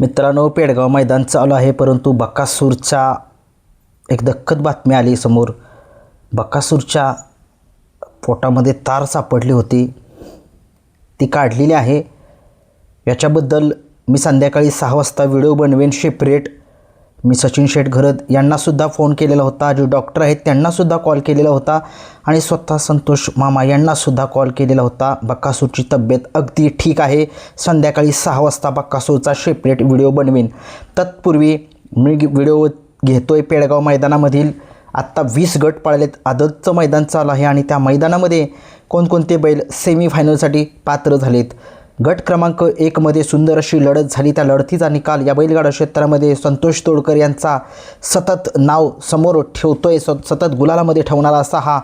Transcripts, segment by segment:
मित्रांनो पेडगाव मैदान चालू आहे परंतु बकासूरच्या एक दख्खद बातमी आली समोर. बकासूरच्या पोटामध्ये तार सापडली होती. ती काढलेली आहे. याच्याबद्दल मी संध्याकाळी सहा वाजता व्हिडिओ बनवेन. सेपरेट मी सचिन शेठ घरत यांनासुद्धा फोन केलेला होता. जे डॉक्टर आहेत त्यांनासुद्धा कॉल केलेला होता. आणि स्वतः संतोष मामा यांनासुद्धा कॉल केलेला होता. बक्कासूरची तब्येत अगदी ठीक आहे. संध्याकाळी सहा वाजता बक्कासूरचा सेपरेट व्हिडिओ बनवेन. तत्पूर्वी मी व्हिडिओ घेतो आहे पेडगाव मैदानामधील. आत्ता वीस गट पाळलेत. आदतचं मैदान चालू आहे आणि त्या मैदानामध्ये कोणकोणते बैल सेमीफायनलसाठी पात्र झालेत? गट क्रमांक एकमध्ये सुंदर अशी लढत झाली. त्या लढतीचा निकाल या बैलगाडा क्षेत्रामध्ये संतोष तोडकर यांचा सतत नाव समोर ठेवतोय. स सतत गुलालामध्ये ठेवणारा असा हा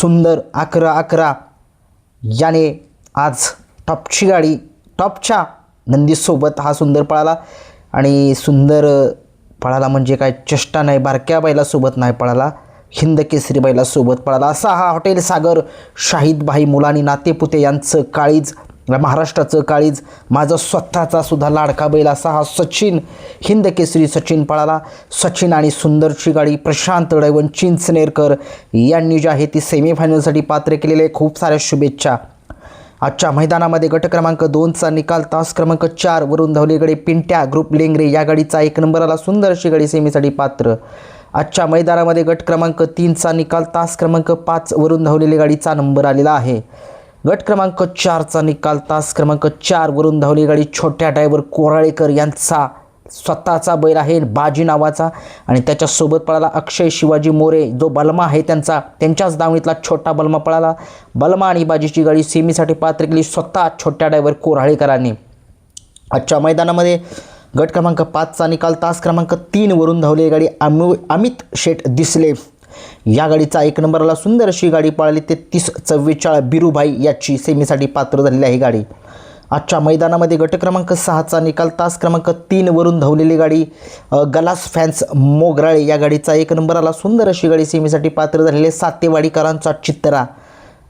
सुंदर अकरा अकरा. याने आज टॉपची गाडी टॉपच्या नंदीसोबत हा सुंदर पळाला. आणि सुंदर पळाला म्हणजे काय? चेष्टा नाही बारक्या बैलासोबत नाही पळाला. हिंद केसरी बैलासोबत पळाला. असा हा हॉटेल सागर शाहीद भाई मुलानी नातेपुते यांचं काळीज महाराष्ट्राचं काळीज माझं स्वतःचा सुद्धा लाडका बैल असा हा सचिन हिंद केसरी सचिन पळाला. सचिन आणि सुंदरची गाडी प्रशांत डैवन चिंचनेरकर यांनी जी आहे ती सेमीफायनलसाठी पात्र केलेले आहे. खूप साऱ्या शुभेच्छा. आजच्या मैदानामध्ये गट क्रमांक दोनचा निकाल तास क्रमांक चार वरून धावलीकडे पिंट्या ग्रुप लेंगरे या गाडीचा एक नंबर आला. गाडी सेमीसाठी पात्र. आजच्या मैदानामध्ये गट क्रमांक तीनचा निकाल तास क्रमांक पाच वरून धावलेली गाडीचा नंबर आलेला आहे. गट क्रमांक चारचा निकाल तास क्रमांक चार वरून धावली गाडी छोट्या ड्रायव्हर कोराळेकर यांचा. स्वतःचा बैल आहे बाजी नावाचा आणि त्याच्यासोबत पळाला अक्षय शिवाजी मोरे. जो बलमा आहे त्यांचा त्यांच्याच दावणीतला छोटा बलमा पळाला. बलमा आणि बाजीची गाडी सेमीसाठी पात्र केली स्वतः छोट्या ड्रायव्हर कोराळेकरांनी. आजच्या मैदानामध्ये गट क्रमांक पाचचा निकाल तास क्रमांक तीन वरून धावली गाडी अमु अमित शेठ दिसले. या गाडीचा एक नंबरला सुंदर अशी गाडी पळाली. ते तीस चव्वेचाळ बिरूभाई याची सेमीसाठी पात्र झालेली आहे गाडी. आजच्या मैदानामध्ये गट क्रमांक सहाचा निकाल तास क्रमांक तीनवरून धावलेली गाडी गलास फॅन्स मोगराळे या गाडीचा एक नंबराला सुंदर अशी गाडी सेमीसाठी पात्र झालेली आहे सातेवाडीकरांचा चित्रा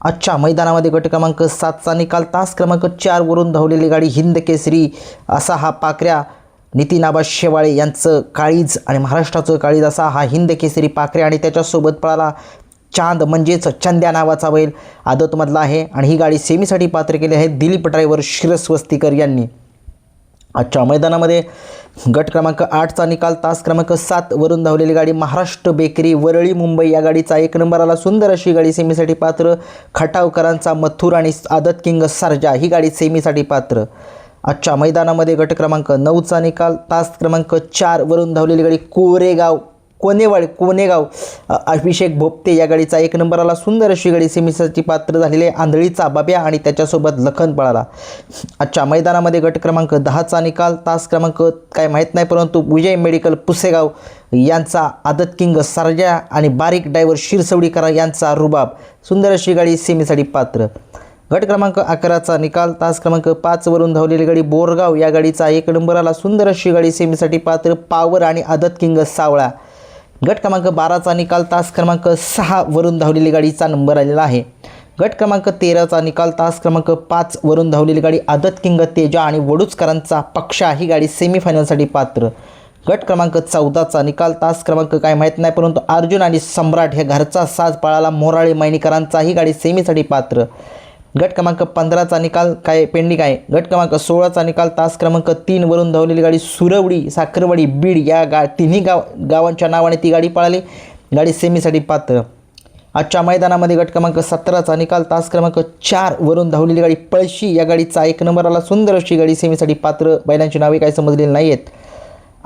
आजच्या मैदानामध्ये गट क्रमांक सातचा निकाल तास क्रमांक चारवरून धावलेली गाडी हिंद केसरी असा हा पाकऱ्या नितीन आबा शेवाळे यांचं काळीज आणि महाराष्ट्राचं काळीज असा हा हिंद केसरी पाखरे आणि त्याच्यासोबत पळाला चांद म्हणजेच चंद्या नावाचा बैल. आदतमधला आहे आणि ही गाडी सेमीसाठी पात्र केली आहे दिलीप ड्रायव्हर शिरस्वस्तीकर यांनी. आजच्या मैदानामध्ये गट क्रमांक आठचा निकाल तास क्रमांक सात वरून धावलेली गाडी महाराष्ट्र बेकरी वरळी मुंबई. या गाडीचा एक नंबर आला. सुंदर अशी गाडी सेमीसाठी पात्र. खटावकरांचा मथुर आणि आदत किंग सरजा ही गाडी सेमीसाठी पात्र. आजच्या मैदानामध्ये गट क्रमांक नऊचा निकाल तास क्रमांक चार वरून धावलेली गाडी कोरेगाव कोनेवाड कोनेगाव अभिषेक भोपते या गाडीचा एक नंबर आला. सुंदर अशी गाडी सेमीसाठी पात्र झालेली आंधळीचा बाब्या आणि त्याच्यासोबत लखन पळाला. आजच्या मैदानामध्ये गट क्रमांक दहाचा निकाल तास क्रमांक काय माहीत नाही परंतु विजय मेडिकल पुसेगाव यांचा आदत किंग सरजा आणि बारीक ड्रायव्हर शिरसवडीकर यांचा रुबाब. सुंदर अशी गाडी सेमीसाठी पात्र. गट क्रमांक अकराचा निकाल तास क्रमांक पाचवरून धावलेली गाडी बोरगाव. या गाडीचा एक नंबर आला. सुंदर अशी गाडी सेमीसाठी पात्र पावर आणि आदत किंग सावळा. गट क्रमांक बाराचा निकाल तास क्रमांक सहा वरून धावलेली गाडीचा नंबर आलेला आहे. गट क्रमांक तेराचा निकाल तास क्रमांक पाच वरून धावलेली गाडी आदत किंग तेजा आणि वडूचकरांचा पक्षा ही गाडी सेमीफायनलसाठी पात्र. गट क्रमांक चौदाचा निकाल तास क्रमांक काय माहीत नाही परंतु अर्जुन आणि सम्राट हे घरचा साज पळाला मोराळे मैणीकरांचाही गाडी सेमीसाठी पात्र. गट क्रमांक पंधराचा निकाल काय पेंडिंग आहे? गट क्रमांक सोळाचा निकाल तास क्रमांक तीन वरून धावलेली गाडी सुरवडी साखरवाडी बीड या गा तिन्ही गाव गावांच्या नावाने ती गाडी पळाली. गाडी सेमीसाठी पात्र. आजच्या मैदानामध्ये गट क्रमांक सतराचा निकाल तास क्रमांक चार वरून धावलेली गाडी पळशी. या गाडीचा एक नंबर आला. सुंदर अशी गाडी सेमीसाठी पात्र. बैलांची नावे काय समजलेली नाही आहेत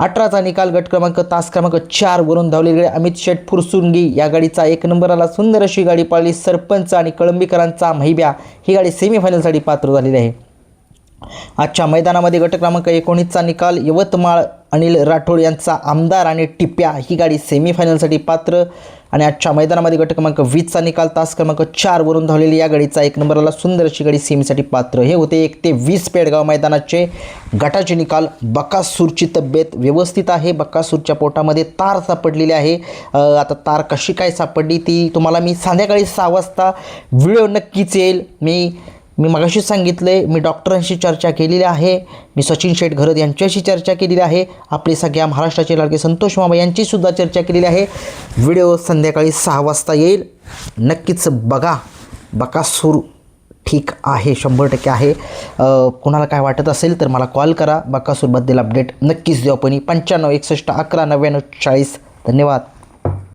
अठराचा निकाल गट क्रमांक तास क्रमांक चार वरून धावलेली गाडी अमित शेठ फुरसुंगी. या गाडीचा एक नंबराला सुंदर अशी गाडी पाळली. सरपंच आणि कळंबीकरांचा महिब्या ही गाडी सेमीफायनलसाठी पात्र झालेली आहे. आजच्या मैदानामध्ये गट क्रमांक एकोणीसचा निकाल यवतमाळ अनिल राठोड यांचा आमदार आणि टिप्या. ही गाडी सेमीफायनलसाठी पात्र आणि आजच्या मैदानामध्ये गट क्रमांक वीसचा निकाल तास क्रमांक चार वरून धावलेली या गाडीचा एक नंबरला सुंदर अशी गाडी सेमीसाठी पात्र. हे होते एक ते वीस पेडगाव मैदानाचे गटाचे निकाल. बकासूरची तब्येत व्यवस्थित आहे. बकासूरच्या पोटामध्ये तार सापडलेली आहे. आता तार कशी काय सापडली ती तुम्हाला मी संध्याकाळी सहा वाजता व्हिडिओ नक्कीच येईल. मी मी मगाशीच सांगितले मी डॉक्टरांशी चर्चा केलेली आहे. मी सचिन शेठ घरत यांच्याशी चर्चा केलेली आहे. आपले सगळ्या महाराष्ट्राचे लाडके संतोष मामा यांचीसुद्धा चर्चा केलेली आहे. व्हिडिओ संध्याकाळी सहा वाजता येईल. नक्कीच बघा. बकासूर ठीक आहे शंभर टक्के आहे. कुणाला कोणाला काय वाटत असेल तर मला कॉल करा. बकासूरबद्दल अपडेट नक्कीच देऊ आपण. पंच्याण्णव एकसष्ट अकरा नव्याण्णव चाळीस. धन्यवाद.